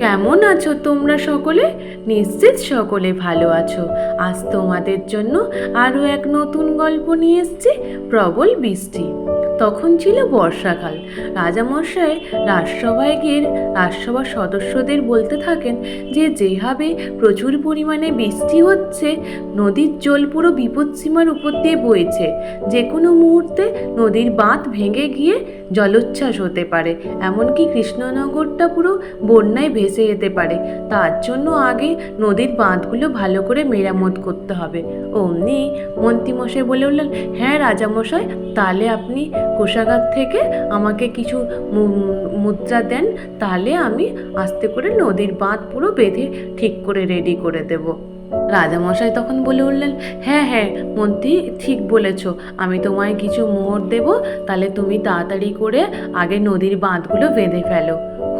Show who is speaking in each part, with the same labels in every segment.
Speaker 1: কেমন আছো তোমরা সকলে? নিশ্চিত সকলে ভালো আছো। আজ তোমাদের জন্য আরও এক নতুন গল্প নিয়ে এসছে, প্রবল বৃষ্টি। তখন ছিল বর্ষাকাল। রাজামশাই রাজসভায় গিয়ে রাজসভার সদস্যদের বলতে থাকেন যে, যেভাবে প্রচুর পরিমাণে বৃষ্টি হচ্ছে, নদীর জল পুরো বিপদসীমার উপর দিয়ে বইছে। যে কোনো মুহূর্তে নদীর বাঁধ ভেঙে গিয়ে জলোচ্ছ্বাস হতে পারে। এমনকি কৃষ্ণনগরটা পুরো বন্যায় ভেসে যেতে পারে। তার জন্য আগে নদীর বাঁধগুলো ভালো করে মেরামত করতে হবে। অমনি মন্ত্রীমশাই বলে উঠলেন হ্যাঁ রাজামশাই তাহলে আপনি কোষাগার থেকে আমাকে কিছু মুদ্রা দেন, তাহলে আমি আস্তে করে নদীর বাঁধ পুরো বেঁধে ঠিক করে রেডি করে দেব। রাজামশাই তখন বলে উঠলেন হ্যাঁ হ্যাঁ মন্ত্রী, ঠিক বলেছ। আমি তোমায় কিছু মোহর দেব, তাহলে তুমি তাড়াতাড়ি করে আগে নদীর বাঁধগুলো বেঁধে ফেলো।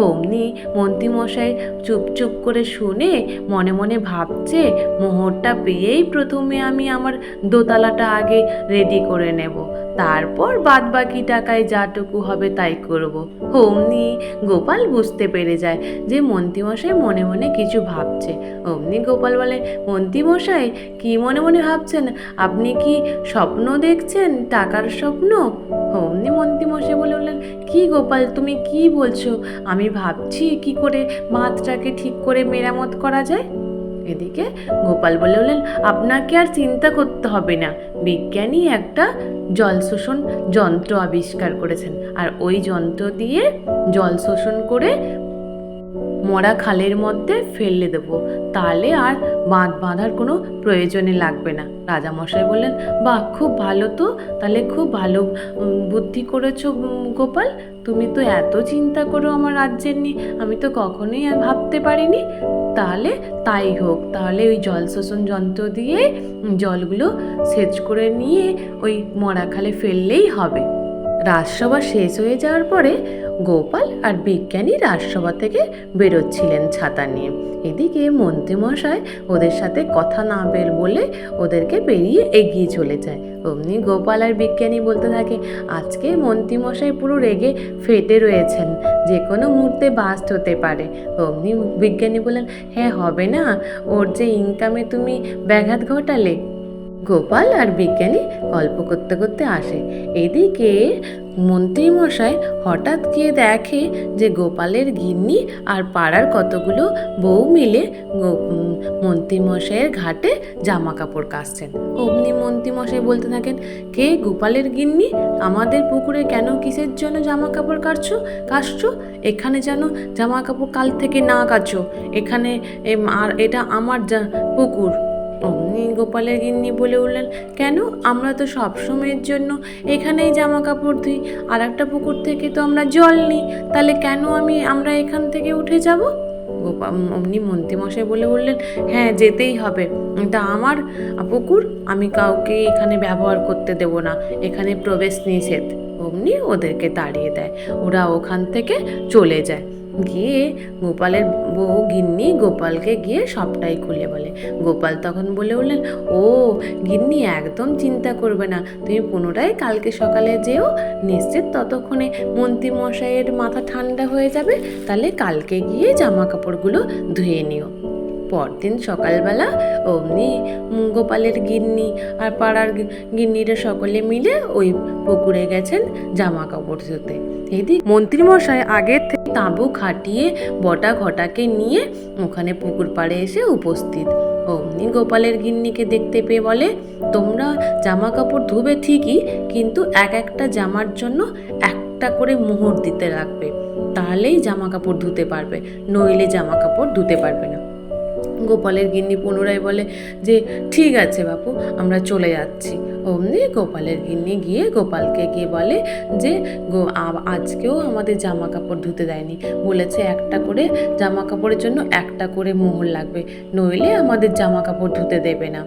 Speaker 1: অমনি মন্ত্রীমশাই চুপ চুপ করে শুনে মনে মনে ভাবছে, মোহরটা পেয়েই প্রথমে আমি আমার দোতলাটা আগে রেডি করে নেব। তারপর বাদ বাকি টাকায় যাটুকু হবে তাই করব। অমনি গোপাল বুঝতে পেরে যায় যে মন্ত্রীমশাই মনে মনে কিছু ভাবছে। অমনি গোপাল বলে, মন্ত্রীমশাই, কি মনে মনে ভাবছেন? আপনি কি স্বপ্ন দেখছেন? টাকার স্বপ্ন? অমনি মন্ত্রীমশাই বলে বললেন কি গোপাল, তুমি কি বলছো? আমি ভাবছি কি করে মাছটাকে ঠিক করে মেরামত করা যায়? এদিকে গোপাল বলে বললেন আপনাকে আর চিন্তা করতে হবে না। বিজ্ঞানী একটা জল শোষণ যন্ত্র আবিষ্কার করেছেন। আর ওই যন্ত্র দিয়ে জল শোষণ করে মরা খালের মধ্যে ফেলে দেবো। তাহলে আর বাঁধ বাঁধার কোনো প্রয়োজনে লাগবে না। রাজামশাই বললেন, বাহ, খুব ভালো তো। তাহলে খুব ভালো। বুদ্ধি করেছ গোপাল? তুমি তো এত চিন্তা করো আমার রাজ্যের নিয়ে। আমি তো কখনোই ভাবতে পারিনি। তাহলে তাই হোক। তাহলে ওই জল শোষণ যন্ত্র দিয়ে জলগুলো সেচ করে নিয়ে ওই মরা খালে ফেললেই হবে। রাজসভা শেষ হয়ে যাওয়ার পরে গোপাল আর বিজ্ঞানী রাজসভা থেকে বেরোচ্ছিলেন ছাতা নিয়ে। এদিকে মন্ত্রীমশাই ওদের সাথে কথা না বের বলে ওদেরকে বেরিয়ে এগিয়ে চলে যায়। অমনি গোপাল আর বিজ্ঞানী বলতে থাকে, আজকে মন্ত্রীমশাই পুরো রেগে ফেটে রয়েছেন, যে কোনো মুহূর্তে বাস্ট হতে পারে। অমনি বিজ্ঞানী বললেন হ্যাঁ হবে না। ওর যে ইনকামে তুমি ব্যাঘাত ঘটালে গোপাল আর বিজ্ঞানী গল্প করতে করতে আসে। এদিকে মন্ত্রীমশাই হঠাৎ গিয়ে দেখে যে গোপালের গিন্নি আর পাড়ার কতগুলো বউ মিলে মন্ত্রীমশাইয়ের ঘাটে জামা কাপড় কাচছেন। অমনি মন্ত্রীমশাই বলতে থাকেন, কে গোপালের গিন্নি? আমাদের পুকুরে কেন কিসের জন্য জামা কাপড় কাটছো? কাচছো? এখানে যেন জামা কাপড় কাল থেকে না কাচো। এখানে আর এটা আমার পুকুর। গোপালের গিন্নি বলে উঠলেন, কেন? আমরা তো সব সময়ের জন্য এখানেই জামা কাপড় ধুই। আর একটা পুকুর থেকে তো আমরা জল নিই। তাহলে কেন আমি, আমরা এখান থেকে উঠে যাব? গোপা, অমনি মন্ত্রীমশাই বলে বললেন হ্যাঁ যেতেই হবে। এটা আমার পুকুর, আমি কাউকে এখানে ব্যবহার করতে দেব না। এখানে প্রবেশ নিষেধ। অমনি ওদেরকে তাড়িয়ে দেয়। ওরা ওখান থেকে চলে যায়। গিয়ে গোপালের বউ গিন্নি গোপালকে গিয়ে সবটাই খুলে বলে। গোপাল তখন বলে উঠলেন, ও, গিন্নি একদম চিন্তা করবে না। তুমি পুনরায় কালকে সকালে যেও, নিশ্চিত ততক্ষণে মন্ত্রী মশাইয়ের মাথা ঠান্ডা হয়ে যাবে। তাহলে কালকে গিয়ে জামা কাপড়গুলো ধুয়ে নিও। পরদিন সকালবেলা অমনি গোপালের গিন্নি আর পাড়ার গিন্নিরা সকলে মিলে ওই পুকুরে গেছেন জামা কাপড় ধুতে। এদিক মন্ত্রীমশাই আগের থেকে তাঁবু খাটিয়ে, বটা ঘটাকে নিয়ে ওখানে পুকুর পাড়ে এসে উপস্থিত। অমনি গোপালের গিন্নিকে দেখতে পেয়ে বলে, তোমরা জামা কাপড় ধুবে ঠিকই, কিন্তু এক একটা জামার জন্য একটা করে মোহর দিতে লাগবে। তাহলেই জামা কাপড় ধুতে পারবে, নইলে জামা কাপড় ধুতে পারবে না। গোপালের গিন্নি পুনরায় বলে যে, ঠিক আছে বাপু, আমরা চলে যাচ্ছি। অমনি গোপালের গিন্নি গিয়ে গোপালকে গিয়ে বলে যে, গো আজকেও আমাদের জামা কাপড় ধুতে দেয়নি। বলেছে একটা করে জামা কাপড়ের জন্য একটা করে মোহর লাগবে, নইলে আমাদের জামা কাপড় ধুতে দেবে না।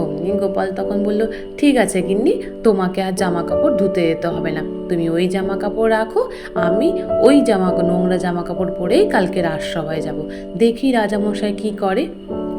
Speaker 1: অমনি গোপাল তখন বলল, ঠিক আছে গিন্নি, তোমাকে আর জামা কাপড় ধুতে যেতে হবে না। তুমি ওই জামা কাপড় রাখো, আমি ওই জামা, নোংরা জামা কাপড় পরেই কালকে রাজসভায় যাব। দেখি রাজামশাই কি করে।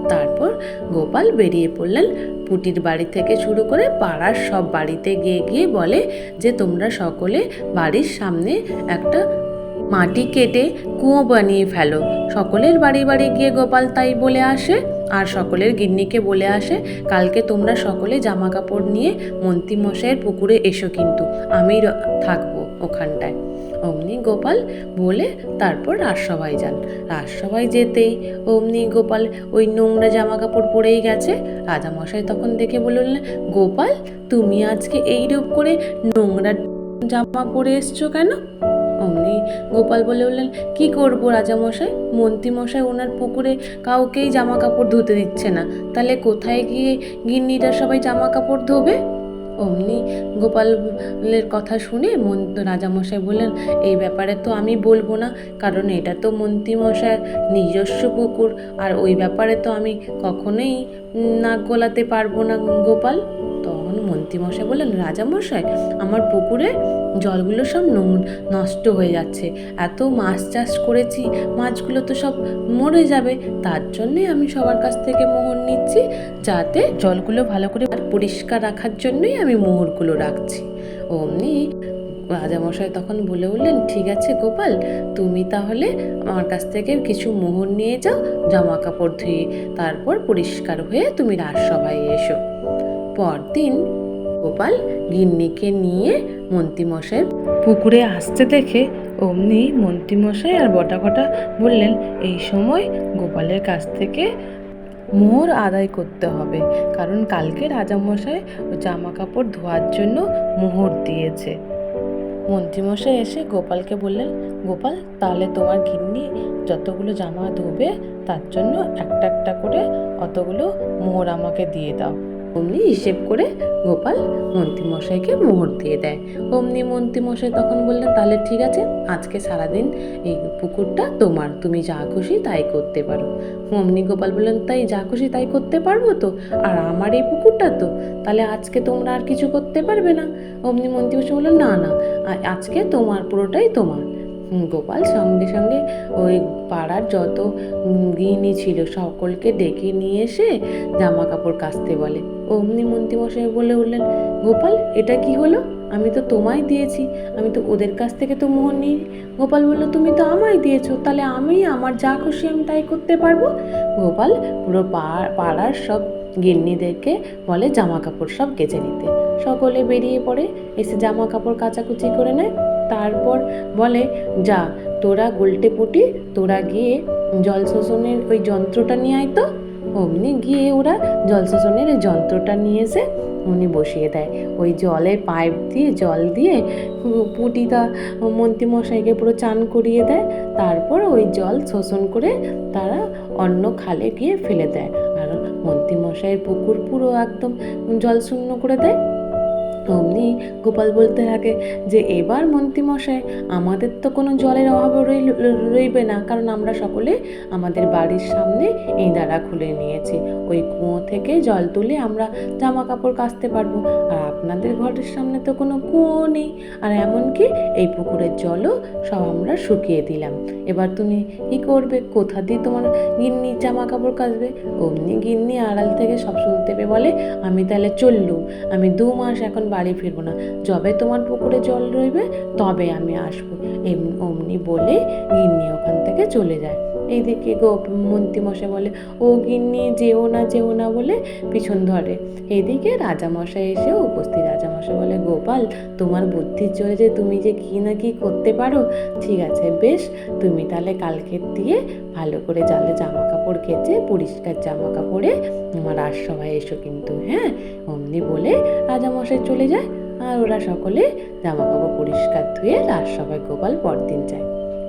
Speaker 1: তারপর গোপাল বেরিয়ে পড়লেন পুটির বাড়ি থেকে শুরু করে পাড়ার সব বাড়িতে গিয়ে গিয়ে বলে যে, তোমরা সকলে বাড়ির সামনে একটা মাটি কেটে কুয়ো বানিয়ে ফেলো। সকলের বাড়ি বাড়ি গিয়ে গোপাল তাই বলে আসে, আর সকলের গিন্নিকে বলে আসে, কালকে তোমরা সকলে জামা কাপড় নিয়ে মন্ত্রী মশাইয়ের পুকুরে এসো কিন্তু, আমি থাকব ওখানটায়। অমনি গোপাল বলে, তারপর রাজসভায় যান। রাজসভায় যেতেই অমনি গোপাল ওই নোংরা জামা কাপড় পরেই গেছে। রাজামশাই তখন দেখে বললেন, গোপাল, তুমি আজকে এই রূপ করে নোংরা জামা পরে এসছো কেন? অমনি গোপাল বলে বললেন কি করব রাজামশাই? মন্ত্রীমশাই ওনার পুকুরে কাউকেই জামা কাপড় ধুতে দিচ্ছে না। তাহলে কোথায় গিয়ে গিন্নিরা সবাই জামা কাপড় ধোবে? অমনি গোপালের কথা শুনে মন, রাজামশাই বললেন, এই ব্যাপারে তো আমি বলব না, কারণ এটা তো মন্ত্রীমশাইয়ের নিজস্ব পুকুর, আর ওই ব্যাপারে তো আমি কখনোই নাক গলাতে পারব না গোপাল। তখন মন্ত্রীমশাই বললেন, রাজামশাই, আমার পুকুরে জলগুলো সব নষ্ট হয়ে যাচ্ছে। এত মাছ চাষ করেছি, মাছগুলো তো সব মরে যাবে। তার জন্যে আমি সবার কাছ থেকে মোহর নিচ্ছি, যাতে জলগুলো ভালো করে পরিষ্কার রাখার জন্যই আমি মোহরগুলো রাখছি। অমনি রাজামশাই তখন বলে উঠলেন, ঠিক আছে গোপাল, তুমি তাহলে আমার কাছ থেকে কিছু মোহর নিয়ে যাও জামা কাপড় ধুয়ে, তারপর পরিষ্কার হয়ে তুমি রাজসভায় এসো। পরদিন গোপাল গিন্নিকে নিয়ে মন্ত্রীমশাই পুকুরে আসতে দেখে অমনি মন্ত্রীমশাই আর বটা কটা বললেন, এই সময় গোপালের কাছ থেকে মোহর আদায় করতে হবে, কারণ কালকে রাজামশাই জামা কাপড় ধোয়ার জন্য মোহর দিয়েছে। মন্ত্রীমশাই এসে গোপালকে বললেন, গোপাল, তাহলে তোমার গিন্নি যতগুলো জামা ধোবে, তার জন্য একটা একটা করে অতগুলো মোহর আমাকে দিয়ে দাও। অমনি হিসেব করে গোপাল মন্ত্রীমশাইকে মোহর দিয়ে দেয়। অমনি মন্ত্রীমশাই তখন বললেন, তাহলে ঠিক আছে, আজকে সারাদিন এই পুকুরটা তোমার। তুমি যা খুশি তাই করতে পারো। অমনি গোপাল বললেন, তাই যা খুশি তাই করতে পারব তো? আর আমার এই পুকুরটা তো? তাহলে আজকে তোমরা আর কিছু করতে পারবে না? অমনি মন্ত্রীমশাই বললেন, না না আজকে তোমার, পুরোটাই তোমার। গোপাল সঙ্গে সঙ্গে ওই পাড়ার যত গৃহিণী ছিল সকলকে ডেকে নিয়ে এসে জামা কাপড় কাচতে বলে। অমনি মন্ত্রীমশাই বলে উঠলেন, গোপাল, এটা কি হলো? আমি তো তোমায় দিয়েছি। আমি তো ওদের কাছ থেকে তো মোহর নিই গোপাল বলল, তুমি তো আমায় দিয়েছ, তাহলে আমি আমার যা খুশি আমি তাই করতে পারব? গোপাল পুরো পাড়ার সব গিন্নিদেরকে বলে জামা কাপড় সব কেচে নিতে। সকলে বেরিয়ে পড়ে, এসে জামা কাপড় কাচাকুচি করে নেয়। তারপর বলে, যা, তোরা গোলটে পুটি, তোরা গিয়ে জল শোষণের ওই যন্ত্রটা নিয়ে আয় তো। অমনি গিয়ে ওরা জল শোষণের ওই যন্ত্রটা নিয়ে এসে উনি বসিয়ে দেয়। ওই জলের পাইপ দিয়ে, জল দিয়ে পুটিটা মন্ত্রীমশাইকে পুরো চান করিয়ে দেয়। তারপর ওই জল শোষণ করে তারা অন্য খালে গিয়ে ফেলে দেয়। আর মন্ত্রীমশাইয়ের পুকুর পুরো একদম জল শূন্য করে দেয়। অমনি গোপাল বলতে থাকে যে, এবার মন্ত্রীমশাই আমাদের তো কোনো জলের অভাব রইল, রইবে না। কারণ আমরা সকলে আমাদের বাড়ির সামনে ইঁদারা খুলে নিয়েছি। ওই কুঁয়ো থেকে জল তুলে আমরা জামা কাপড় কাচতে পারব। আর আপনাদের ঘরের সামনে তো কোনো কুঁয়ো নেই। আর এমনকি এই পুকুরের জলও সব আমরা শুকিয়ে দিলাম। এবার তুমি কি করবে? কোথা দিয়ে তোমার গিন্নি জামা কাপড় কাচবে? অমনি গিন্নি আড়াল থেকে সব শুনতে পেয়ে বলে, আমি তাহলে চললুম। আমি দু মাস এখন বাড়ি ফিরবো না। যবে তোমার পুকুরে জল রইবে, তবে আমি আসব। এমনি অমনি বলে গিন্নি ওখান থেকে চলে যায়। এইদিকে মন্ত্রীমশাই বলে, ও গিন্নি, যেও না যেও না বলে পিছন ধরে। এদিকে রাজামশাই এসে উপস্থিত। রাজামশাই বলে, গোপাল, তোমার বুদ্ধির জোরে যে তুমি যে কি না কি করতে পারো, ঠিক আছে, বেশ, তুমি তাহলে কালকের দিয়ে ভালো করে জালে জামা কাপড় কেচে, পরিষ্কার জামা কাপড়ে আমার রাজসভায় এসো কিন্তু হ্যাঁ? অমনি বলে রাজামশাই চলে যায়। আর ওরা সকলে জামা কাপড় পরিষ্কার ধুয়ে রাজসভায় গোপাল পরদিন যায়।